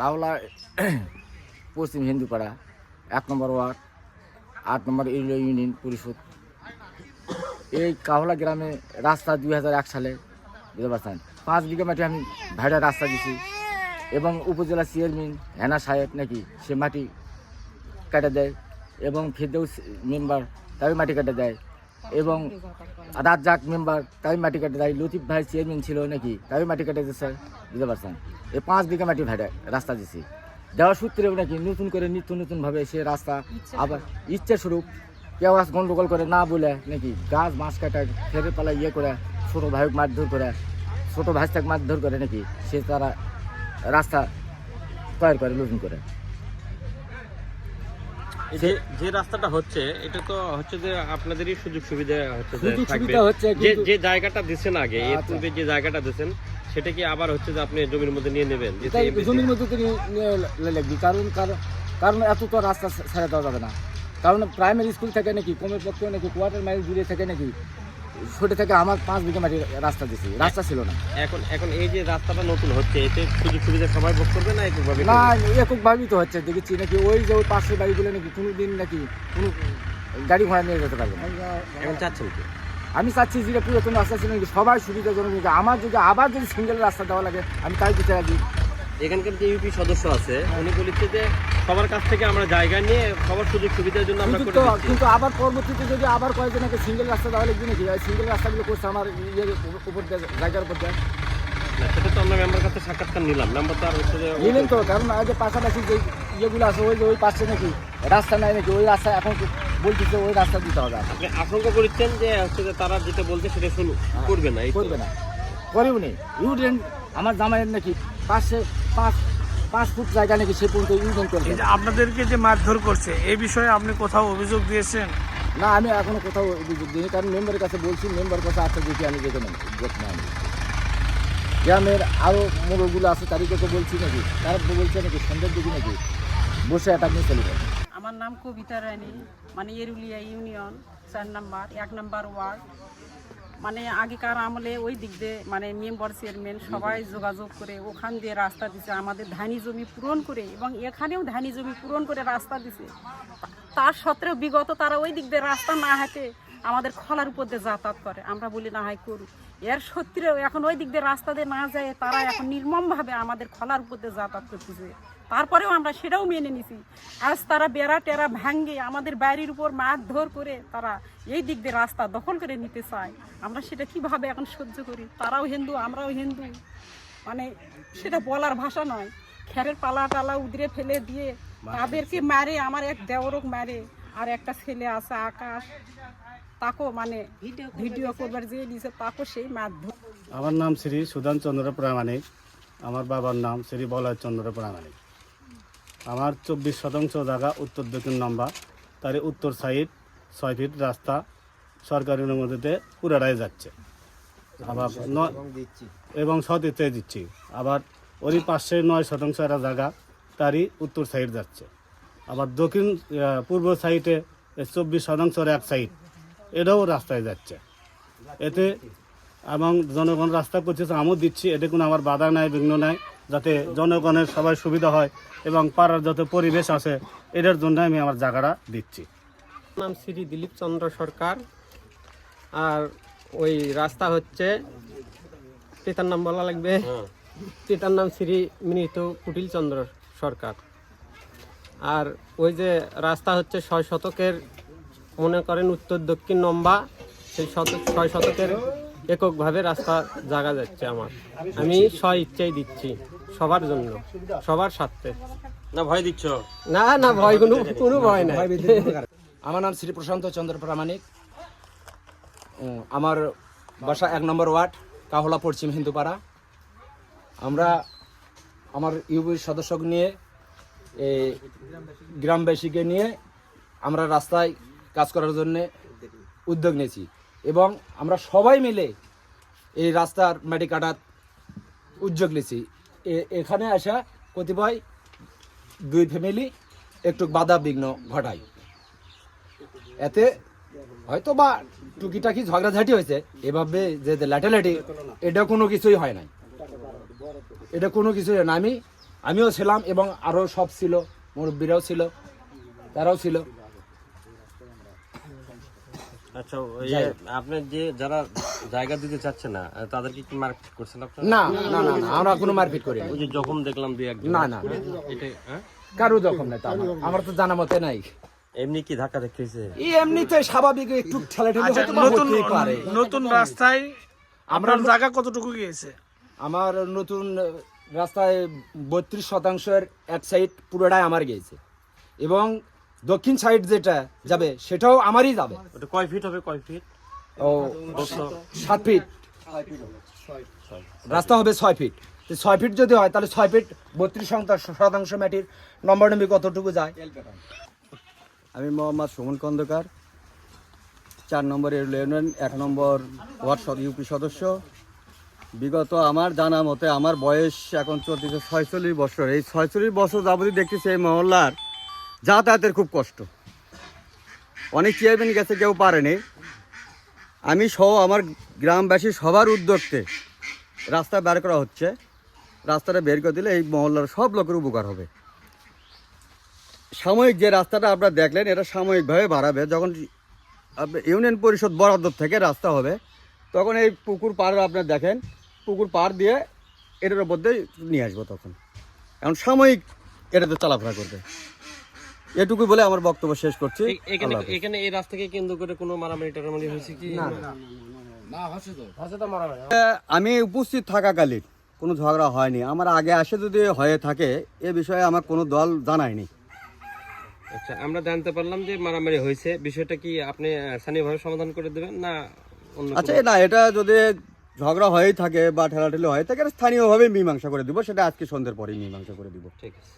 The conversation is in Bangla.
কাওলা, পশ্চিম হিন্দুপাড়া, এক নম্বর ওয়ার্ড, আট নম্বর ইউনিয়ন ইউনিয়ন পরিষদ। এই কাহলা গ্রামে রাস্তা দুই হাজার এক সালে বুঝতে পারছেন? পাঁচ বিঘা মাটি আমি ভাইরা রাস্তা দিছি এবং উপজেলা চেয়ারম্যান হেনা সাহেব নাকি সে মাটি কেটে দেয় এবং ফেরদৌস মেম্বার তাই মাটি কেটে দেয়। এবং রাজ্জাক মেম্বার তাই মাটি কাটে দেয় লতিফ ভাই চেয়ারম্যান ছিল নাকি? তাই মাটি কেটে দিচ্ছে বুঝতে পারছেন? এই পাঁচ বিঘা মাটি ভাইরা রাস্তা দিছি। দেওয়ার সূত্রেও নাকি নতুন করে নিত্য নতুনভাবে সে রাস্তা আবার ইচ্ছা স্বরূপ কেউ আজ গন্ডগোল করে না বলে নাকি গাছ মাছ কাটা ফেরে পালা ইয়ে করে ছোটো ভাইক মারধর করে ছোটো ভাইস্তাক মারধর করে নাকি সে তারা রাস্তা তৈরি করে নতুন করে? যে রাস্তাটা হচ্ছে এটা তো হচ্ছে যে আপনাদেরই সুযোগ সুবিধা হচ্ছে যে সুবিধা হচ্ছে যে যে জায়গাটা দিচ্ছেন আগে এর আচ্ছা। পূর্বে যে জায়গাটা দিচ্ছেন সেটা কি আবার হচ্ছে যে আপনি জমির মধ্যে নিয়ে নেবেন? জমির মধ্যে তো নিয়ে- নিয়ে লাগবি কারণ কারণ এত তো রাস্তা ছেড়ে দেওয়া যাবে না। কারণ প্রাইমারি স্কুল থেকে নাকি কমের পক্ষে নাকি কোয়ার্টার মাইল দূরে থেকে নাকি ছোটো থেকে আমার পাঁচ বিঘা মাটি রাস্তা দিছি রাস্তা ছিল না। এখন এখন এই যে রাস্তাটা নতুন হচ্ছে এতে সুযোগ সুবিধা সবাই ভোগ করবে না একভাবে না এককভাবেই তো হচ্ছে দেখেছি নাকি ওই যে ওই পাশের বাড়িগুলো নাকি কোনো দিন নাকি কোনো গাড়ি ঘোড়া নিয়ে যেতে পারবে না। এখন চাচ্ছেন কি? আমি চাচ্ছি যে পুরাতন রাস্তা ছিল নাকি সবাই সুবিধাজনক নাকি আমার যদি আবার যদি সিঙ্গেল রাস্তা দেওয়া লাগে আমি তাই দিতে রাজি। এখানকার যে ইউপি সদস্য আছে উনি বলেছে যে সবার কাছ থেকে আমরা জায়গা নিয়ে সবার সুযোগ সুবিধার জন্য আমরা কিন্তু করে দিচ্ছি। কিন্তু আবার পরবর্তীতে যদি আবার কয়েকজনকে সিঙ্গেল রাস্তা তাহলে লাগবে নাকি? সিঙ্গেল রাস্তাগুলো করছে আমার ইয়ের উপর জায়গার উপর দিয়ে। সেটা তো আমরা মেম্বার কাছে সাক্ষাৎকার নিলাম। মেম্বার তো আর হচ্ছে যে নিলেন তো কারণ যে পাশাপাশি যে ইয়েগুলো আছে ওই যে ওই পাশে নাকি রাস্তা নাই নাকি? ওই রাস্তা এখন তো বলতেছে ওই রাস্তা দিতে হবে। আপনি আশঙ্কা করছেন যে হচ্ছে যে তারা যেটা বলছে সেটা শুনুন করবে না করবে না। করেও নেই ইউডেন আমার জামাইয়ের নাকি পাশে পাঁচ পাঁচ ফুট জায়গা নাকি সে পর্যন্ত ইউডেন করবে। যে আপনাদেরকে যে মারধর করছে এই বিষয়ে আপনি কোথাও অভিযোগ দিয়েছেন? না আমি এখনও কোথাও অভিযোগ দিইনি কারণ মেম্বারের কাছে বলছি মেম্বার কাছে আচ্ছা দেখি আমি দেখে নেব। আমি গ্রামের আরও মোড়গুলো আছে তাদেরকে বলছি নাকি? তারা বলছে নাকি সন্ধ্যের দিকে নাকি? বসে একটা নিয়ে চলে যাবে। আমার নাম কবিতা রানী মানে এরুলিয়া ইউনিয়ন চার নাম্বার এক নাম্বার ওয়ার্ড। মানে আগেকার আমলে ওই দিক দিয়ে মানে মেম্বার, চেয়ারম্যান সবাই যোগাযোগ করে ওখান দিয়ে রাস্তা দিছে। আমাদের ধানি জমি পূরণ করে এবং এখানেও ধানি জমি পূরণ করে রাস্তা দিছে। তার সত্ত্বেও বিগত তারা ওই দিক দিয়ে রাস্তা না হাঁটে আমাদের খলার উপর দিয়ে যাতায়াত করে। আমরা বলি, না হয় করুক। এর সত্ত্বেও এখন ওই দিক দিয়ে রাস্তা দিয়ে না যায়, তারা এখন নির্মমভাবে আমাদের খলার উপর দিয়ে যাতায়াত করতেছে। তারপরেও আমরা সেটাও মেনে নিছি। আজ তারা বেড়া টেরা ভাঙ্গে আমাদের বাড়ির উপর মারধর করে তারা এই দিক দিয়ে রাস্তা দখল করে নিতে চায়। আমরা সেটা কীভাবে এখন সহ্য করি? তারাও হিন্দু আমরাও হিন্দু। মানে সেটা বলার ভাষা নয়। খেরের পালা টালা উদরে ফেলে দিয়ে তাদেরকে মারে আমার এক দেওরক মারে আর একটা ছেলে আছে আকাশ। তাকেও মানে ভিডিও করবার যে দিছে তাকেও সেই মারধর। আমার নাম শ্রী সুধান চন্দ্র প্রামাণিক। আমার বাবার নাম শ্রী বলয় চন্দ্র প্রামাণিক। আমার চব্বিশ শতাংশ জায়গা উত্তর দক্ষিণ নম্বর তার উত্তর সাইড ছয় ফিট রাস্তা সরকারি অনুমতিতে পুরাটাই যাচ্ছে। আবার এবং সতীতে দিচ্ছি। আবার ওরই পাশে নয় শতাংশ একটা জায়গা তারই উত্তর সাইড যাচ্ছে। আবার দক্ষিণ পূর্ব সাইডে চব্বিশ শতাংশের এক সাইড এটাও রাস্তায় যাচ্ছে। এতে এবং জনগণ রাস্তা করতেছে আমিও দিচ্ছি। এতে কোনো আমার বাধা নাই বিঘ্ন নাই। যাতে জনগণের সবাই সুবিধা হয় এবং পাড়ার যত পরিবেশ আছে এটার জন্য আমি আমার জায়গাটা দিচ্ছি। নাম শ্রী দিলীপ চন্দ্র সরকার। আর ওই রাস্তা হচ্ছে পিতার নাম বলা লাগবে। পিতার নাম শ্রী মৃত কুটিল চন্দ্র সরকার। আর ওই যে রাস্তা হচ্ছে ছয় শতকের মনে করেন উত্তর দক্ষিণ নম্বা সেই শত ছয় শতকের এককভাবে রাস্তা জাগা যাচ্ছে আমার। আমি স্ব ইচ্ছাই দিচ্ছি সবার জন্য সবার স্বার্থে। না ভয় দিচ্ছ? না না ভয় কোনো কোনো ভয় নাই। আমার নাম শ্রী প্রশান্ত চন্দ্র প্রামাণিক। আমার বাসা এক নম্বর ওয়ার্ড কাহলা পশ্চিম হিন্দুপাড়া। আমরা আমার ইউপির সদস্য নিয়ে এই গ্রামবাসীকে নিয়ে আমরা রাস্তায় কাজ করার জন্য উদ্যোগ নিয়েছি। এবং আমরা সবাই মিলে এই রাস্তার মাটি কাটার উদ্যোগ নিয়েছি। এখানে আসা কতিপয় দুই ফ্যামিলি একটু বাধা বিঘ্ন ঘটায়। এতে হয়তো বা টুকিটাকি ঝগড়াঝাটি হয়েছে, এভাবে যে লাঠালাঠি এটা কোনো কিছুই হয় নাই। এটা কোনো কিছুই হয় না আমি, আমিও ছিলাম এবং আরও সব ছিল, মুরব্বীরাও ছিল, তারাও ছিল। আচ্ছা ওই আপনি যে যারা জায়গা দিতে চাচ্ছে না তাদেরকে কি মার্কেট করছেন আপনারা? না না না না আমরা কোনো মারপিট করি ওই যে জখম দেখলাম দুই একজন। না না এটা হ্যাঁ? কারও যখন নাই তা আমার। আমার তো জানা মতে নাই। এমনি কি ধাক্কা দেখতে হয়েছে এই এমনিতে স্বাভাবিক একটু ঠেলে ঠেলে আচ্ছা হয়তো নতুন পারে। নতুন রাস্তায় আপনার জায়গা কতটুকু গিয়েছে? আমার নতুন রাস্তায় বত্রিশ শতাংশের এক সাইড পুরোটাই আমার গিয়েছে। এবং দক্ষিণ সাইড যেটা যাবে সেটাও আমারই যাবে। ওটা কয় ফিট হবে কয় ফিট ও সাত ফিট রাস্তা হবে ছয় ফিট ছয় ফিট যদি হয় তাহলে ছয় ফিট বত্রিশ শতাংশ শতাংশ মাটির নম্বর নম্বর কতটুকু যায়? আমি মোহাম্মদ সুমন খন্দকার চার নম্বর ইউনিয়ন এক নম্বর ওয়ার্ড সদ- ইউপি সদস্য। বিগত আমার জানা মতে আমার বয়স এখন চলতেছে ছয়চল্লিশ বছর। এই ছয়চল্লিশ বছর যাবতীয় দেখতেছি এই মহল্লার যাতায়াতের খুব কষ্ট। অনেক চেয়ারম্যান গেছে কেউ পারেনি আমি সহ আমার গ্রামবাসী সবার উদ্যোগতে রাস্তা বের করা হচ্ছে। রাস্তাটা বের করে দিলে এই মহল্লার সব লোকের উপকার হবে। সাময়িক যে রাস্তাটা আপনারা দেখলেন, এটা সাময়িকভাবে বাড়াবে যখন ইউনিয়ন পরিষদ বরাদ্দ থেকে রাস্তা হবে, তখন এই পুকুর পার আপনার দেখেন, পুকুর পার দিয়ে এটার দিয়ে নিয়ে আসব তখন। এখন সাময়িক এটাতে চলাফেরা করবে। এটুকু বলে আমার বক্তব্য শেষ করছি। এখানে এই রাস্তাকে কেন্দ্র করে কোনো মারামারি টারামারি হয়েছে কি? আমি উপস্থিত থাকাকালীন কোনো ঝগড়া হয়নি। আমার আগে আসে যদি হয়ে থাকে এ বিষয়ে আমার কোনো দল জানায়নি। আচ্ছা আমরা জানতে পারলাম যে মারামারি হয়েছে। বিষয়টা কি আপনি স্থানীয়ভাবে সমাধান করে দেবেন না আচ্ছা না এটা যদি ঝগড়া হয়েই থাকে বা ঠেলাঠেলি হয়ে থাকে স্থানীয়ভাবে মীমাংসা করে দিব। সেটা আজকে সন্ধ্যের পরেই মীমাংসা করে দিব। ঠিক আছে।